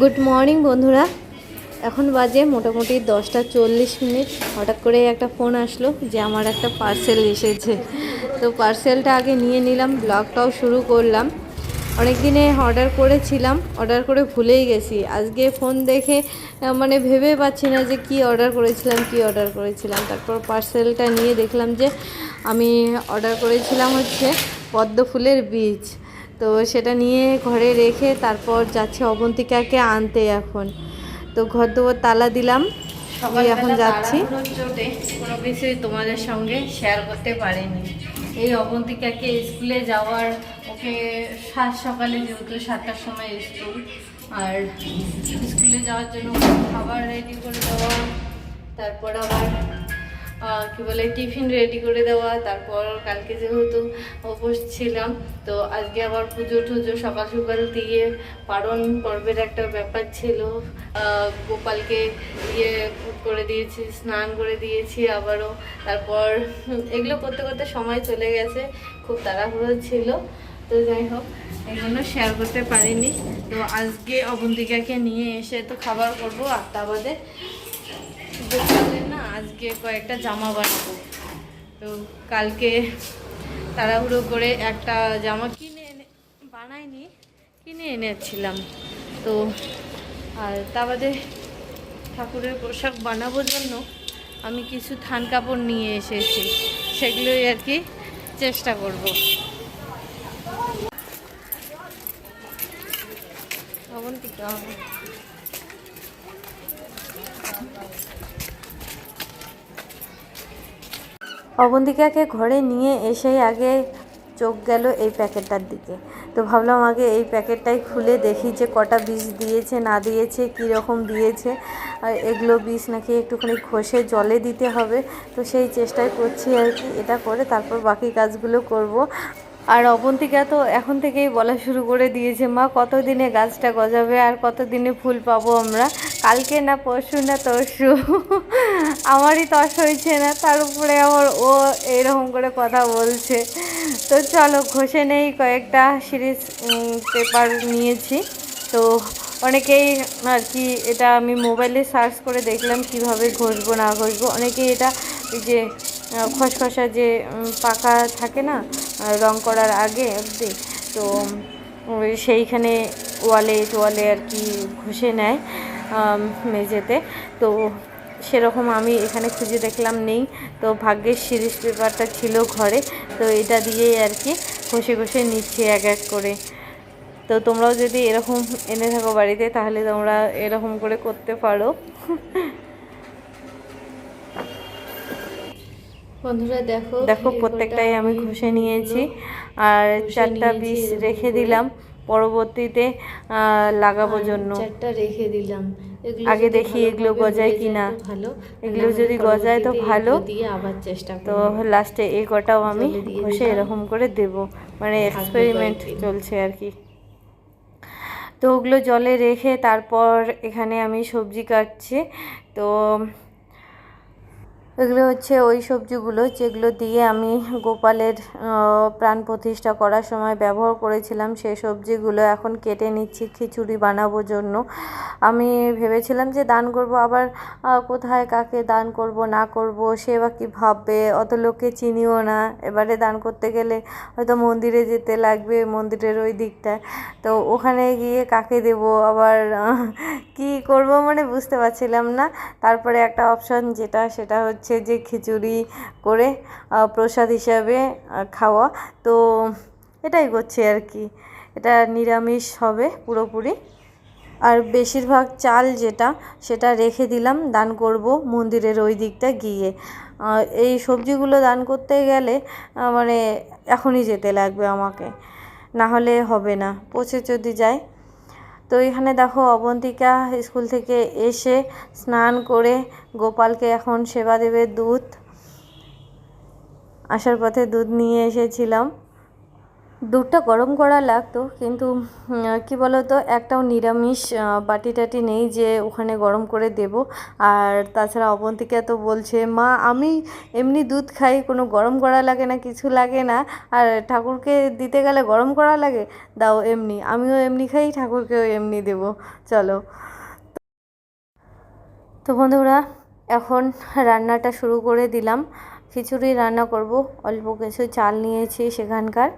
Good morning বন্ধুরা। এখন বাজে মোটামুটি দশটা চল্লিশ মিনিট। হঠাৎ করে একটা ফোন আসলো যে আমার একটা পার্সেল এসেছে। তো পার্সেলটা আগে নিয়ে নিলাম ব্লগটাও শুরু করলাম। অনেক দিনে অর্ডার করেছিলাম অর্ডার করে ভুলেই গেছি। আজকে ফোন দেখে মানে ভেবে পাচ্ছি না যে কি অর্ডার করেছিলাম, কি অর্ডার করেছিলাম। তারপর পার্সেলটা নিয়ে দেখলাম যে আমি অর্ডার করেছিলাম হচ্ছে পদ্ম ফুলের বীজ। তো সেটা নিয়ে ঘরে রেখে তারপর যাচ্ছে অবন্তিকাকে আনতে এখন। তো ঘর দুয়ার তালা দিলাম এখন যাচ্ছি। কোনো কিছুই তোমাদের সঙ্গে শেয়ার করতে পারিনি। এই অবন্তিকাকে স্কুলে যাওয়ার ওকে সাত সকালে যেহেতু সাতটার সময় স্কুল আর স্কুলে যাওয়ার জন্য খাবার রেডি করে দেওয়া তারপর আবার কি বলে, টিফিন রেডি করে দেওয়া, তারপর কালকে যেহেতু উপোস ছিলাম, তো আজকে আবার পুজো টুজো, সকাল সকাল দিয়ে পারণ পর্বের একটা ব্যাপার ছিল। গোপালকে ইয়ে করে দিয়েছি, স্নান করে দিয়েছি আবারও। তারপর এগুলো করতে করতে সময় চলে গেছে, খুব তাড়াহুড়ো ছিল। তো যাই হোক, এগুলো শেয়ার করতে পারিনি। তো আজকে অবন্তিকাকে নিয়ে এসে তো খাবার করব আটটা বাদে আজকে কয়েকটা জামা বানাবো। তো কালকে তাড়াহুড়ো করে একটা জামা কিনে এনে বানাইনি, কিনে এনেছিলাম। তো আর তা বাদে ঠাকুরের পোশাক বানাবোর জন্য আমি কিছু থান কাপড় নিয়ে এসেছি। সেগুলোই আর কি চেষ্টা করব। অবন্তিকা অবন্তিকাকে ঘরে নিয়ে এসেই আগে চোখ গেল এই প্যাকেটটার দিকে। তো ভাবলাম আগে এই প্যাকেটটাই খুলে দেখি যে কটা বিষ দিয়েছে, না দিয়েছে, কি রকম দিয়েছে। আর এগুলো বীজ নাকি একটুখানি ঘষে জলে দিতে হবে। তো সেই চেষ্টাই করছি আর কি। এটা করে তারপর বাকি কাজগুলো করব। আর অবন্তিকা তো এখন থেকেই বলা শুরু করে দিয়েছে, মা কত দিনে গাছটা গজাবে আর কত দিনে ফুল পাবো আমরা? কালকে না পরশু না তরশু? আমারই তস হয়েছে না, তার উপরে আবার ও এরকম করে কথা বলছে। তো চলো, ঘষে নেই কয়েকটা সিরিজ পেপার নিয়েছি। তো অনেকেই আর কি এটা আমি মোবাইলে সার্চ করে দেখলাম কীভাবে ঘষবো না ঘষবো। অনেকেই এটা যে খসখসা যে পাকা থাকে না রং করার আগে অবধি, তো সেইখানে ওয়ালে, টোয়ালে আর কি ঘষে নেয় মেঝেতে। তো সেরকম আমি এখানে খুঁজে দেখলাম নেই। তো ভাগ্যের সিরিজ পেপারটা ছিল ঘরে, তো এটা দিয়েই আর কি ঘষে ঘষে নিচ্ছি এক এক করে। তো তোমরাও যদি এরকম এনে থাকো বাড়িতে, তাহলে তোমরা এরকম করে করতে পারো। বন্ধুরা দেখো দেখো প্রত্যেকটাই আমি ঘষে নিয়েছি। আর চারটা বীজ রেখে দিলাম। পরবর্তীতে লাগাবো জন্য। চারটা রেখে দিলাম। আগে দেখি এগুলো গজায় কিনা। ভালো এগুলো যদি গজায় তো ভালো। দিয়ে আবার চেষ্টা তো লাস্টে এই কটাও আমি ঘষে এরকম করে দেব। মানে এক্সপেরিমেন্ট চলছে আর কি। তো ওগুলো জলে রেখে তারপর এখানে আমি সবজি কাটছি। তো এগুলো হচ্ছে ওই সবজিগুলো যেগুলো দিয়ে আমি গোপালের প্রাণ প্রতিষ্ঠা করার সময় ব্যবহার করেছিলাম, সেই সবজিগুলো এখন কেটে নিচ্ছি, খিচুড়ি বানাবোর জন্য। আমি ভেবেছিলাম যে দান করব, আবার কোথায় কাকে দান করব, না করব, সে বা কী ভাববে, অত লোককে চিনিও না। এবারে দান করতে গেলে হয়তো মন্দিরে যেতে লাগবে, মন্দিরের ওই দিকটায়। তো ওখানে গিয়ে কাকে দেব, আবার কি করব মানে বুঝতে পারছিলাম না। তারপরে একটা অপশন যেটা, সেটা হচ্ছে যে খিচুড়ি করে প্রসাদ হিসাবে খাওয়া। তো এটাই করছি আর কি। এটা নিরামিষ হবে পুরোপুরি। আর বেশিরভাগ চাল যেটা, সেটা রেখে দিলাম, দান করব মন্দিরের ওই দিকটা গিয়ে। এই সবজিগুলো দান করতে গেলে মানে এখনই যেতে লাগবে আমাকে। না হলে হবে না। পচে যদি যায় তো এখানে দেখো অবন্তিকা স্কুল থেকে এসে স্নান করে গোপালকে এখন সেবা দেবে দুধ। আসার পথে দুধ নিয়ে এসেছিলাম। দুধটা গরম করা লাগতো, কিন্তু কি বলতো, একটাও নিরামিষ বাটি টাটি নেই যে ওখানে গরম করে দেব। আর তাছাড়া অবন্তিকা তো বলছে, মা, আমি এমনি দুধ খাই, কোনো গরম করা লাগে না, কিছু লাগে না। আর ঠাকুরকে দিতে গেলে গরম করা লাগে? দাও এমনি, আমিও এমনি খাই, ঠাকুরকেও এমনি দেবো। চলো। তো বন্ধুরা, এখন রান্নাটা শুরু করে দিলাম। খিচুড়ি রান্না করব, অল্প কিছু চাল নিয়েছি সেখানকার।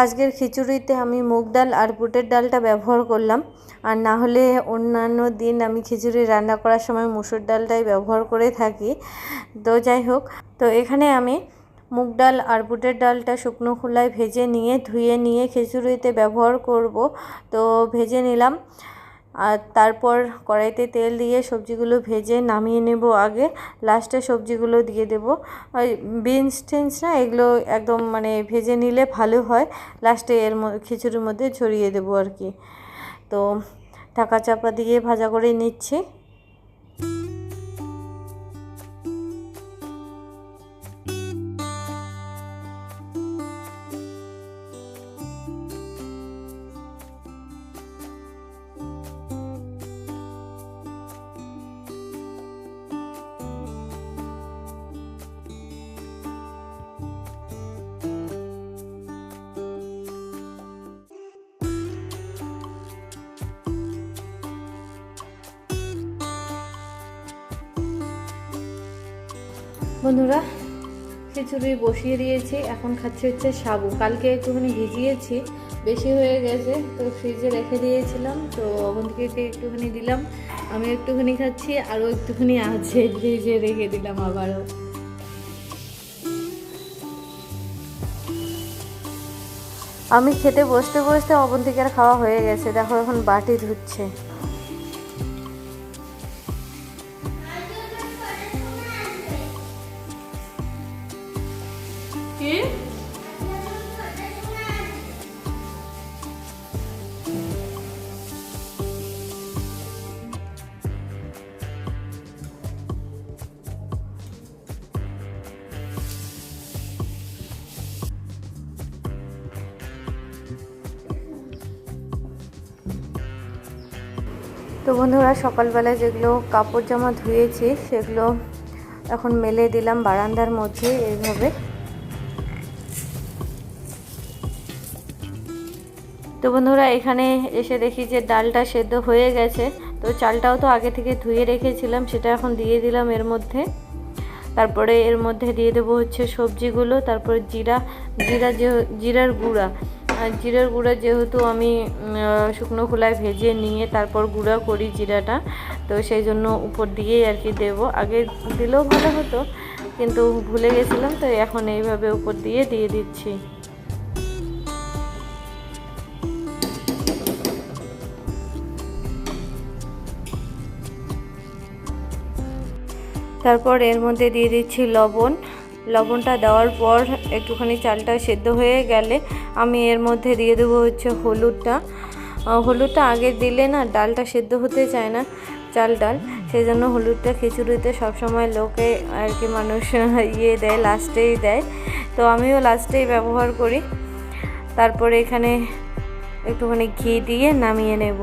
আজকের খিচুড়িতে আমি মুগ ডাল আর বুটের ডালটা ব্যবহার করলাম। আর না হলে অন্যান্য দিন আমি খিচুড়ি রান্না করার সময় মুসুর ডালটাই ব্যবহার করে থাকি। তো যাই হোক, তো এখানে আমি মুগ ডাল আর বুটের ডালটা শুকনো খোলায় ভেজে নিয়ে, ধুয়ে নিয়ে খিচুড়িতে ব্যবহার করব। তো ভেজে নিলাম। আর তারপর কড়াইতে তেল দিয়ে সবজিগুলো ভেজে নামিয়ে নেব আগে। লাস্টে সবজিগুলো দিয়ে দেব। আর বিনস টিনস না, এগুলো একদম মানে ভেজে নিলে ভালো হয়। লাস্টে এর খিচুড়ির মধ্যে ছড়িয়ে দেবো আর কি। তো ঢাকা চাপা দিয়ে ভাজা করে নিচ্ছি। বন্ধুরা, খিচুড়ি বসিয়ে দিয়েছি, এখন খাচ্ছি হচ্ছে সাবু। কালকে একটুখানি ভিজিয়েছি, বেশি হয়ে গেছে, তো ফ্রিজে রেখে দিয়েছিলাম, তো অবন্তিকে একটুখানি দিলাম, আমি একটুখানি খাচ্ছি, আরও একটুখানি আছে, ফ্রিজে রেখে দিলাম আবারও। আমি খেতে বসতে বসতে অবন্তিকার খাওয়া হয়ে গেছে, দেখো এখন বাটি ধুচ্ছে। তো বন্ধুরা সকালবেলা যেগুলো কাপড় জামা ধুয়েছি, সেগুলো এখন মেলে দিলাম বারান্দার মধ্যে এইভাবে। তো বন্ধুরা, এখানে এসে দেখি যে ডালটা সেদ্ধ হয়ে গেছে। তো চালটাও তো আগে থেকে ধুয়ে রেখেছিলাম, সেটা এখন দিয়ে দিলাম এর মধ্যে। তারপরে এর মধ্যে দিয়ে দেবো হচ্ছে সবজিগুলো, তারপরে জিরা জিরা জিরার গুঁড়া। জিরার গুঁড়া যেহেতু আমি শুকনো খোলায় ভেজে নিয়ে তারপর গুঁড়া করি জিরাটা, তো সেই জন্য উপর দিয়েই আর কি দেবো। আগে দিলেও ভালো হতো, কিন্তু ভুলে গেছিলাম, তো এখন এইভাবে উপর দিয়ে দিয়ে দিচ্ছি। তারপর এর মধ্যে দিয়ে দিচ্ছি লবণ। লবণটা দেওয়ার পর একটুখানি চালটা সেদ্ধ হয়ে গেলে আমি এর মধ্যে দিয়ে দেবো হচ্ছে হলুদটা। হলুদটা আগে দিলে না ডালটা সেদ্ধ হতে চায় না, চাল ডাল। সেই জন্য হলুদটা খিচুড়িতে সবসময় লোকে আর কি মানুষ ইয়ে দেয়, লাস্টেই দেয়। তো আমিও লাস্টেই ব্যবহার করি। তারপরে এখানে একটুখানি ঘি দিয়ে নামিয়ে নেব।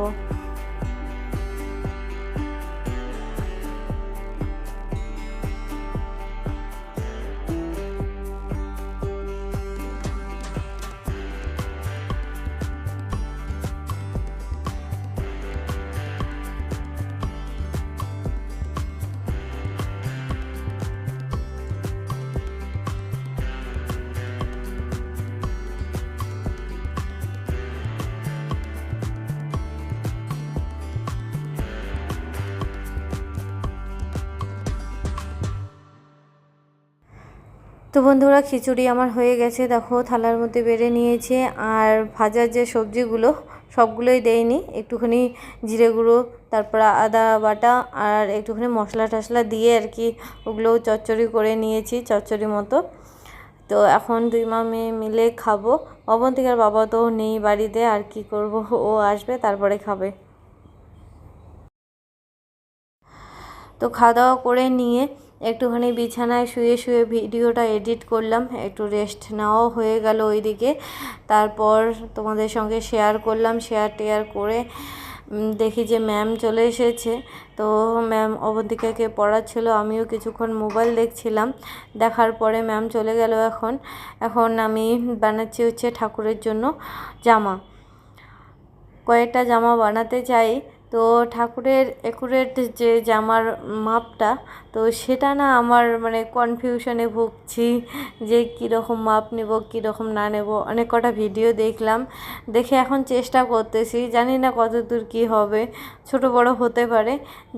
তো বন্ধুরা, খিচুড়ি আমার হয়ে গেছে। দেখো, থালার মধ্যে বেড়ে নিয়েছে আর ভাজার যে সবজিগুলো, সবগুলোই দেয়নি একটুখানি জিরে গুঁড়ো, তারপর আদা বাটা আর একটুখানি মশলা টশলা দিয়ে আর কি ওগুলো চচ্চড়ি করে নিয়েছি, চচ্চড়ি মতো। তো এখন দুই মা মেয়ে মিলে খাব। অবন্তিকার বাবা তো নেই বাড়িতে, আর কি করব? ও আসবে, তারপরে খাবে। তো খাওয়া দাওয়া করে নিয়ে একটুখানি বিছানায় শুয়ে শুয়ে ভিডিওটা এডিট করলাম, একটু রেস্ট নেওয়াও হয়ে গেল ওইদিকে। তারপর তোমাদের সঙ্গে শেয়ার করলাম শেয়ার টেয়ার করে দেখি যে ম্যাম চলে এসেছে। তো ম্যাম অবন্তিকাকে পড়াচ্ছিল, আমিও কিছুক্ষণ মোবাইল দেখছিলাম। দেখার পরে ম্যাম চলে গেল এখন। এখন আমি বানাচ্ছি হচ্ছে ঠাকুরের জন্য জামা। কয়েকটা জামা বানাতে চাই। তো ঠাকুরের একুরেট যে জামার মাপটা তো সেটা না আমার মানে কনফিউশনে ভুগছি যে কীরকম মাপ নেব, কীরকম না নেব। অনেক কটা ভিডিও দেখলাম, দেখে এখন চেষ্টা করতেছি, জানি না কত দূর কী হবে। ছোট বড় হতে পারে।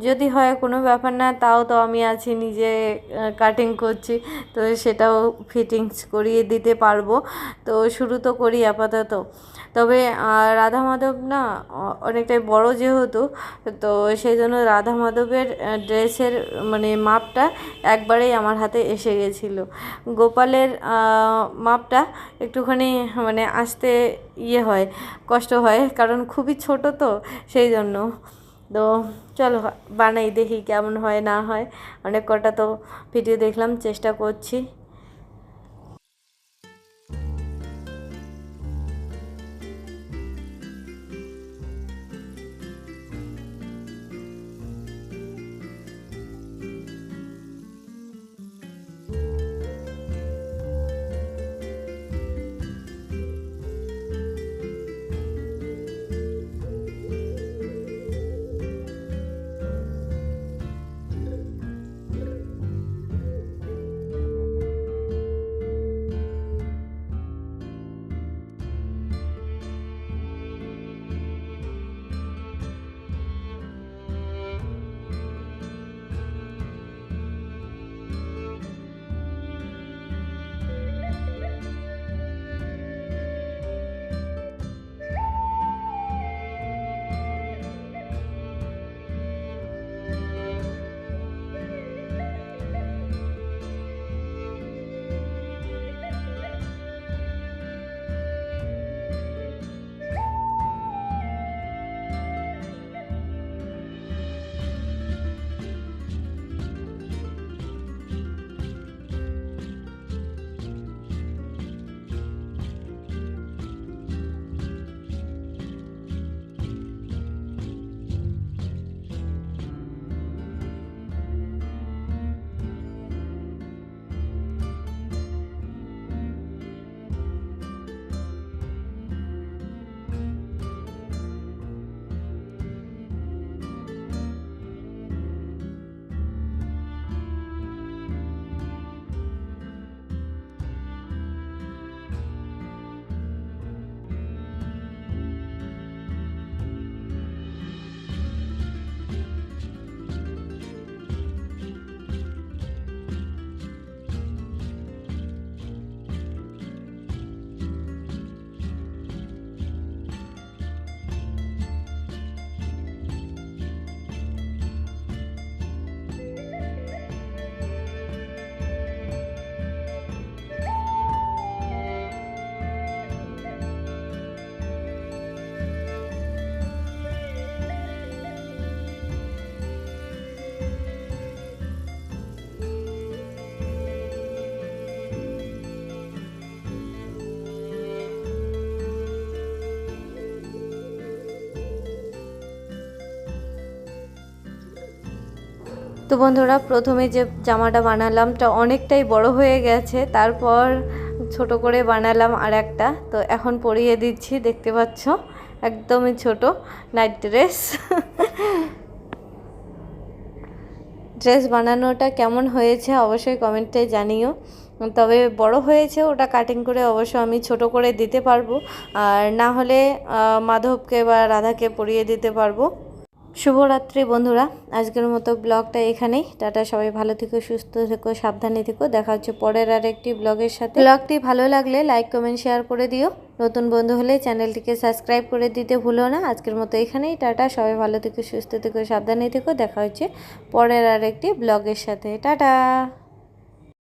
যদি হয় কোনো ব্যাপার না, তাও তো আমি আছি নিজে কাটিং করছি, তো সেটাও ফিটিংস করিয়ে দিতে পারব। তো শুরু তো করি আপাতত। তবে রাধা মাধব না অনেকটাই বড় যেহেতু, তো সেই জন্য রাধা মাধবের ড্রেসের মানে মাপটা একবারেই আমার হাতে এসে গেছিল। গোপালের মাপটা একটুখানি মানে আসতে ইয়ে হয়, কষ্ট হয়, কারণ খুবই ছোট তো, সেই জন্য। তো চলো, বানাই দেখি কেমন হয়, না হয়। অনেক কটা তো ভিডিও দেখলাম, চেষ্টা করছি। তো বন্ধুরা, প্রথমে যে জামাটা বানালাম তা অনেকটাই বড় হয়ে গেছে, তারপর ছোট করে বানালাম আর একটা তো এখন পরিয়ে দিচ্ছি, দেখতে পাচ্ছ? একদমই ছোট নাইট ড্রেস। ড্রেস বানানোটা কেমন হয়েছে অবশ্যই কমেন্টে জানিও। তবে বড় হয়েছে, ওটা কাটিং করে অবশ্য আমি ছোট করে দিতে পারব। আর না হলে মাধবকে বা রাধাকে পরিয়ে দিতে পারব। শুভরাত্রি বন্ধুরা। আজকের মতো ব্লগটা এখানেই। টাটা, সবাই ভালো থেকো, সুস্থ থেকো, সাবধানে থেকো। দেখা হচ্ছে পরের আর একটি ব্লগের সাথে। ব্লগটি ভালো লাগলে লাইক, কমেন্ট, শেয়ার করে দিও। নতুন বন্ধু হলে চ্যানেলটিকে সাবস্ক্রাইব করে দিতে ভুলো না। আজকের মতো এখানেই। টাটা, সবাই ভালো থেকো, সুস্থ থেকো, সাবধানে থেকো। দেখা হচ্ছে পরের আর একটি ব্লগের সাথে। টাটা!